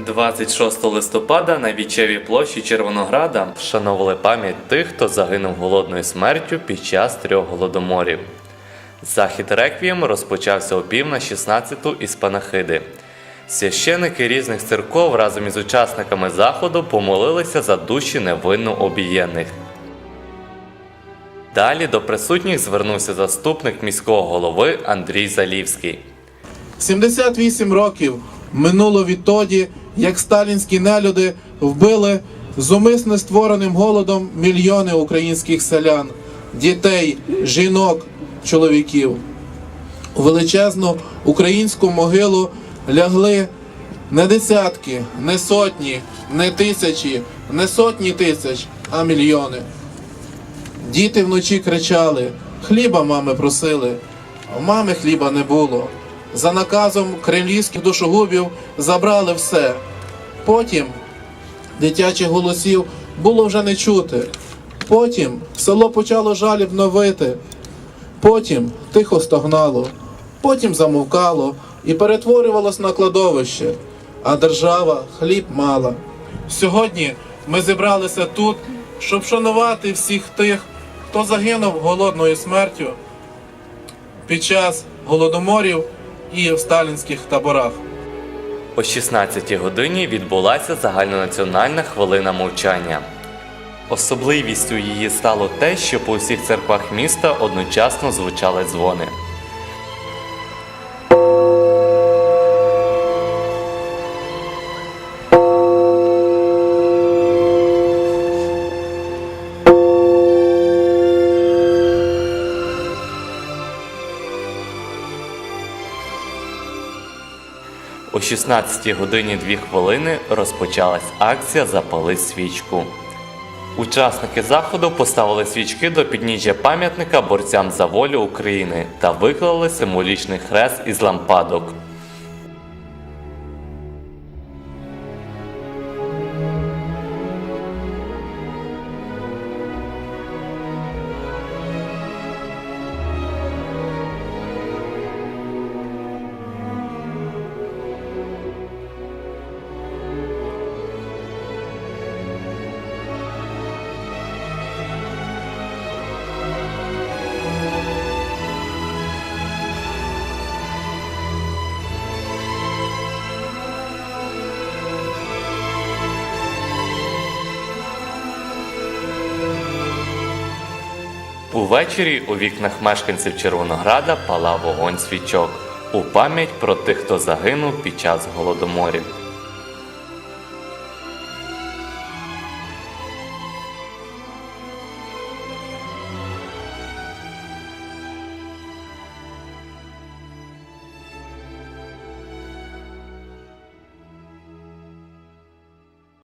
26 листопада на Вічевій площі Червонограда вшановували пам'ять тих, хто загинув голодною смертю під час трьох голодоморів. Захід реквієм розпочався о пів на 16 із панахиди. Священики різних церков разом із учасниками заходу помолилися за душі невинно обієнних. Далі до присутніх звернувся заступник міського голови Андрій Залівський. 78 років минуло відтоді, як сталінські нелюди вбили зумисно створеним голодом мільйони українських селян, дітей, жінок, чоловіків. У величезну українську могилу лягли не десятки, не сотні, не тисячі, не сотні тисяч, а мільйони. Діти вночі кричали, хліба мами просили, а мами хліба не було. За наказом кремлівських душогубів забрали все. Потім дитячих голосів було вже не чути. Потім село почало жалібно вити. Потім тихо стогнало, потім замовкало і перетворювалось на кладовище, а держава хліб мала. Сьогодні ми зібралися тут, щоб шанувати всіх тих, хто загинув голодною смертю під час голодоморів і в сталінських таборах. О 16 годині відбулася загальнонаціональна хвилина мовчання. Особливістю її стало те, що по усіх церквах міста одночасно звучали дзвони. О 16 годині 2 хвилини розпочалась акція Запали свічку. Учасники заходу поставили свічки до підніжжя пам'ятника борцям за волю України та виклали символічний хрест із лампадок. Увечері у вікнах мешканців Червонограда палав вогонь свічок у пам'ять про тих, хто загинув під час голодоморів.